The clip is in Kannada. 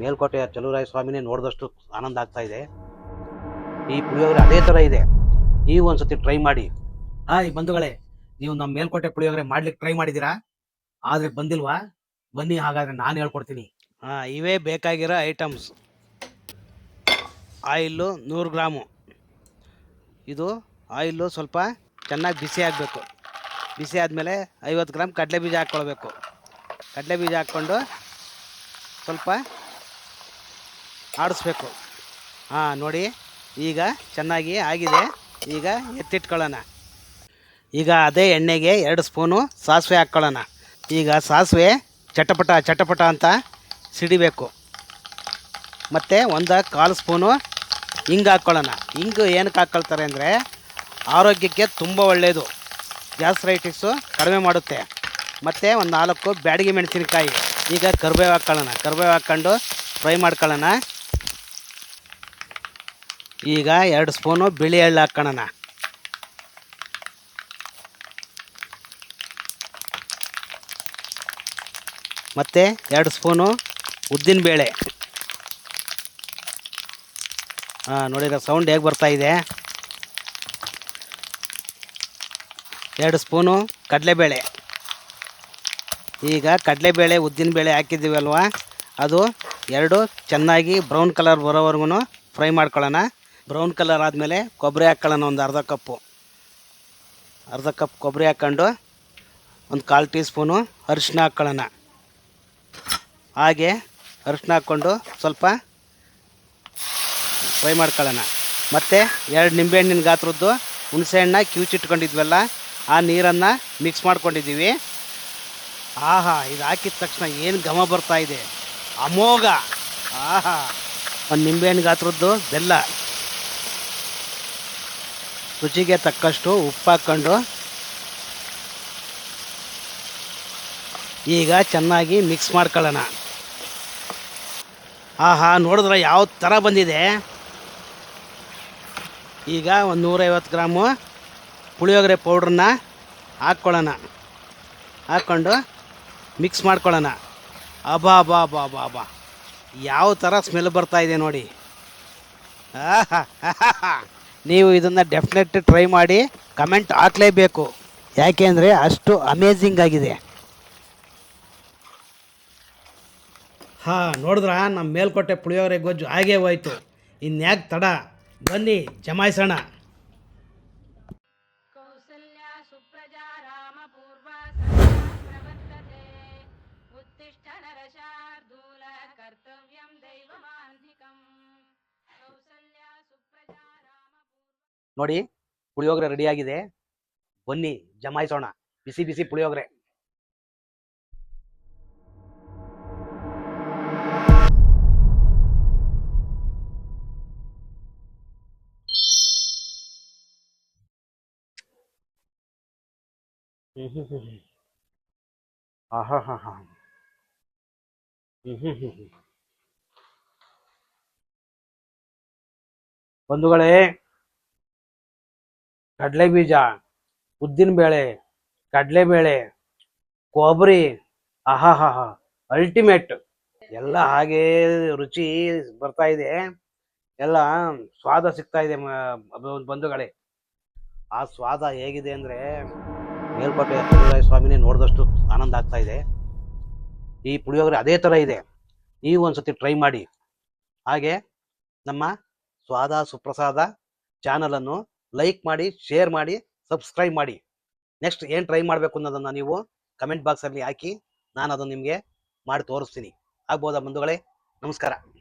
ಮೇಲ್ಕೋಟೆಯ ಚಲುವರಾಯ ಸ್ವಾಮಿನೇ ನೋಡಿದಷ್ಟು ಆನಂದ ಆಗ್ತಾ ಇದೆ. ಈ ಪುಳಿಯೋಗರೆ ಅದೇ ಥರ ಇದೆ. ನೀವು ಒಂದ್ಸತಿ ಟ್ರೈ ಮಾಡಿ. ಹಾಯ್ ಬಂಧುಗಳೇ, ನೀವು ನಮ್ಮ ಮೇಲ್ಕೋಟೆ ಪುಳಿಯೋಗರೆ ಮಾಡ್ಲಿಕ್ಕೆ ಟ್ರೈ ಮಾಡಿದ್ದೀರಾ? ಆದ್ರೆ ಬಂದಿಲ್ವಾ? ಬನ್ನಿ, ಹಾಗಾದ್ರೆ ನಾನು ಹೇಳ್ಕೊಡ್ತೀನಿ. ಹಾಂ, ಇವೇ ಬೇಕಾಗಿರೋ ಐಟಮ್ಸ್ ಆಯಿಲ್ಲು ನೂರು ಗ್ರಾಮು. ಇದು ಆಯಿಲ್ಲು ಸ್ವಲ್ಪ ಚೆನ್ನಾಗಿ ಬಿಸಿ ಆಗಬೇಕು. ಬಿಸಿ ಆದಮೇಲೆ ಐವತ್ತು ಗ್ರಾಮ್ ಕಡಲೆ ಬೀಜ ಹಾಕ್ಕೊಳ್ಬೇಕು. ಕಡಲೆ ಬೀಜ ಹಾಕ್ಕೊಂಡು ಸ್ವಲ್ಪ ಆಡಿಸ್ಬೇಕು. ಹಾಂ, ನೋಡಿ, ಈಗ ಚೆನ್ನಾಗಿ ಆಗಿದೆ. ಈಗ ಎತ್ತಿಟ್ಕೊಳ್ಳೋಣ. ಈಗ ಅದೇ ಎಣ್ಣೆಗೆ ಎರಡು ಸ್ಪೂನು ಸಾಸಿವೆ ಹಾಕ್ಕೊಳ್ಳೋಣ. ಈಗ ಸಾಸಿವೆ ಚಟಪಟ ಚಟಪಟ ಅಂತ ಸಿಡಿಬೇಕು. ಮತ್ತು ಒಂದು ಕಾಲು ಸ್ಪೂನು ಹಿಂಗೆ ಹಾಕ್ಕೊಳ್ಳೋಣ. ಹಿಂಗೆ ಏನಕ್ಕೆ ಹಾಕ್ಕೊಳ್ತಾರೆ ಅಂದರೆ ಆರೋಗ್ಯಕ್ಕೆ ತುಂಬ ಒಳ್ಳೆಯದು ಗ್ಯಾಸ್ರೈಟಿಸು ಕಡಿಮೆ ಮಾಡುತ್ತೆ. ಮತ್ತು ಒಂದು ನಾಲ್ಕು ಬ್ಯಾಡಿಗೆ ಮೆಣಸಿನಕಾಯಿ. ಈಗ ಕರಿಬೇವು ಹಾಕ್ಕೊಳ್ಳೋಣ. ಕರಿಬೇವು ಹಾಕ್ಕೊಂಡು ಫ್ರೈ ಮಾಡ್ಕೊಳ್ಳೋಣ. ಈಗ ಎರಡು ಸ್ಪೂನು ಬಿಳಿ ಎಳ್ಳು ಹಾಕ್ಕೊಳ್ಳೋಣ ಮತ್ತು ಎರಡು ಸ್ಪೂನು ಉದ್ದಿನಬೇಳೆ ಹಾಂ ನೋಡಿದ ಸೌಂಡ್ ಹೇಗೆ ಬರ್ತಾ ಇದೆ? ಎರಡು ಸ್ಪೂನು ಕಡಲೆಬೇಳೆ. ಈಗ ಕಡಲೆಬೇಳೆ ಉದ್ದಿನಬೇಳೆ ಹಾಕಿದ್ದೀವಲ್ವ? ಅದು ಎರಡು ಚೆನ್ನಾಗಿ ಬ್ರೌನ್ ಕಲರ್ ಬರೋವರೆಗೂ ಫ್ರೈ ಮಾಡ್ಕೊಳ್ಳೋಣ. ಬ್ರೌನ್ ಕಲರ್ ಆದಮೇಲೆ ಕೊಬ್ಬರಿ ಹಾಕ್ಕೊಳ್ಳೋಣ ಒಂದು ಅರ್ಧ ಕಪ್ಪು. ಅರ್ಧ ಕಪ್ ಕೊಬ್ಬರಿ ಹಾಕ್ಕೊಂಡು ಒಂದು ಕಾಲು ಟೀ ಸ್ಪೂನು ಅರಿಶಿನ ಹಾಕ್ಕೊಳ್ಳೋಣ ಹಾಗೆ ಅರಿಶಿನ ಹಾಕ್ಕೊಂಡು ಸ್ವಲ್ಪ ಫ್ರೈ ಮಾಡ್ಕೊಳ್ಳೋಣ. ಮತ್ತು ಎರಡು ನಿಂಬೆಹಣ್ಣಿನ ಗಾತ್ರದ್ದು ಹುಣಸೆಹಣ್ಣ ಕಿವುಚಿಟ್ಕೊಂಡಿದ್ವಲ್ಲ ಆ ನೀರನ್ನು ಮಿಕ್ಸ್ ಮಾಡ್ಕೊಂಡಿದ್ದೀವಿ. ಆಹಾ, ಇದು ಹಾಕಿದ ತಕ್ಷಣ ಏನು ಘಮ ಬರ್ತಾ ಇದೆ. ಅಮೋಘ. ಆಹಾ, ಒಂದು ನಿಂಬೆಹಣ್ಣು ಗಾತ್ರದ್ದು ಬೆಲ್ಲ. ರುಚಿಗೆ ತಕ್ಕಷ್ಟು ಉಪ್ಪು ಹಾಕ್ಕೊಂಡು ಈಗ ಚೆನ್ನಾಗಿ ಮಿಕ್ಸ್ ಮಾಡ್ಕೊಳ್ಳೋಣ. ಆಹಾ, ನೋಡಿದ್ರೆ ಯಾವ ಥರ ಬಂದಿದೆ. ಈಗ ಒಂದು ನೂರೈವತ್ತು ಗ್ರಾಮು ಪುಳಿಯೋಗರೆ ಪೌಡ್ರನ್ನ ಹಾಕ್ಕೊಳ್ಳೋಣ. ಹಾಕ್ಕೊಂಡು ಮಿಕ್ಸ್ ಮಾಡ್ಕೊಳ್ಳೋಣ. ಅಬಾ ಬಾ ಬಾ ಬಾ ಬಾ ಯಾವ ಥರ ಸ್ಮೆಲ್ ಬರ್ತಾ ಇದೆ ನೋಡಿ. ಆಹಾ. ನೀವು ಇದನ್ನು ಡೆಫಿನೆಟ್ ಟ್ರೈ ಮಾಡಿ ಕಮೆಂಟ್ ಹಾಕಲೇಬೇಕು. ಯಾಕೆಂದರೆ ಅಷ್ಟು ಅಮೇಝಿಂಗ್ ಆಗಿದೆ. ಹಾಂ, ನೋಡಿದ್ರ? ನಮ್ಮ ಮೇಲ್ಕೋಟೆ ಪುಳಿಯೋರೆ ಗೊಜ್ಜು ಹಾಗೇ ಹೋಯ್ತು. ಇನ್ಯಾಕೆ ತಡ? ಬನ್ನಿ, ಜಮಾಯಿಸೋಣ. ನೋಡಿ ಪುಳಿಯೋಗರೆ ರೆಡಿ ಆಗಿದೆ. ಬನ್ನಿ ಜಮಾಯಿಸೋಣ. ಬಿಸಿ ಬಿಸಿ ಪುಳಿಯೋಗರೆ. ಹಾ ಬಂಧುಗಳೇ ಕಡಲೆ ಬೀಜ ಉದ್ದಿನ ಬೇಳೆ ಕಡಲೆ ಬೇಳೆ ಕೊಬ್ಬರಿ ಆಹಾ ಅಲ್ಟಿಮೇಟ್ ಎಲ್ಲ ಹಾಗೆ ರುಚಿ ಬರ್ತಾ ಇದೆ. ಎಲ್ಲ ಸ್ವಾದ ಸಿಗ್ತಾ ಇದೆ ಬಂಧುಗಳೇ. ಆ ಸ್ವಾದ ಹೇಗಿದೆ ಅಂದರೆ ಮೇಲ್ಕೋಟೆ ಚಲುವರಾಯ ಸ್ವಾಮಿನೇ ನೋಡಿದಷ್ಟು ಆನಂದ ಆಗ್ತಾ ಇದೆ. ಈ ಪುಳಿಯೋಗರೆ ಅದೇ ಥರ ಇದೆ. ನೀವು ಒಂದ್ಸತಿ ಟ್ರೈ ಮಾಡಿ. ಹಾಗೆ ನಮ್ಮ ಸ್ವಾದ ಸುಪ್ರಸಾದ ಚಾನಲನ್ನು ಲೈಕ್ ಮಾಡಿ ಶೇರ್ ಮಾಡಿ ಸಬ್ಸ್ಕ್ರೈಬ್ ಮಾಡಿ. ನೆಕ್ಸ್ಟ್ ಏನು ಟ್ರೈ ಮಾಡಬೇಕು ಅನ್ನೋದನ್ನು ನೀವು ಕಮೆಂಟ್ ಬಾಕ್ಸಲ್ಲಿ ಹಾಕಿ, ನಾನು ಅದನ್ನು ನಿಮಗೆ ಮಾಡಿ ತೋರಿಸ್ತೀನಿ. ಆಗ್ಬೋದಾ ಬಂಧುಗಳೇ? ನಮಸ್ಕಾರ.